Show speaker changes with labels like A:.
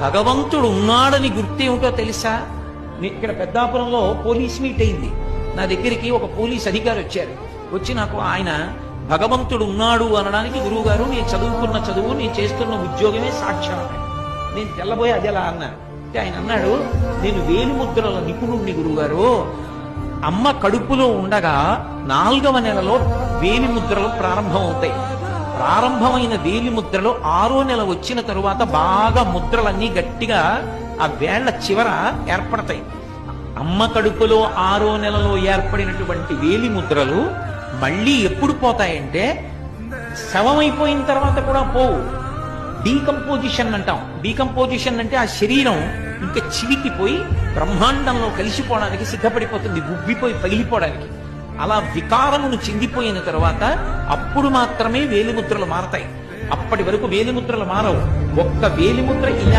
A: భగవంతుడు ఉన్నాడని గుర్తేమిటో తెలుసా? ఇక్కడ పెద్దాపురంలో పోలీస్ మీట్ అయింది. నా దగ్గరికి ఒక పోలీస్ అధికారి వచ్చారు. వచ్చి నాకు ఆయన భగవంతుడు ఉన్నాడు అనడానికి గురువు గారు నేను చదువుకున్న చదువు నేను చేస్తున్న ఉద్యోగమే సాక్ష్యం. నేను తెల్లబోయి అది ఎలా అన్నాను? అంటే ఆయన అన్నాడు నేను వేలిముద్రల నిపుణుణ్ణి గురువుగారు. అమ్మ కడుపులో ఉండగా నాలుగవ నెలలో వేలి ముద్రలు ప్రారంభమవుతాయి. ప్రారంభమైన వేలి ముద్రలు ఆరో నెల వచ్చిన తరువాత బాగా ముద్రలన్నీ గట్టిగా ఆ వేళ్ళ చివర ఏర్పడతాయి. అమ్మ కడుపులో ఆరో నెలలో ఏర్పడినటువంటి వేలి ముద్రలు మళ్ళీ ఎప్పుడు పోతాయంటే శవమైపోయిన తర్వాత కూడా పోవు. డీకంపోజిషన్ అంటాం. డీకంపోజిషన్ అంటే ఆ శరీరం ఇంకా చివికిపోయి బ్రహ్మాండంలో కలిసిపోవడానికి సిద్ధపడిపోతుంది ఉబ్బిపోయి పగిలిపోవడానికి. అలా వికారమును చెందిపోయిన తర్వాత అప్పుడు మాత్రమే వేలిముద్రలు మారతాయి. అప్పటి వరకు వేలిముద్రలు మారవు. ఒక్క వేలిముద్ర ఇలా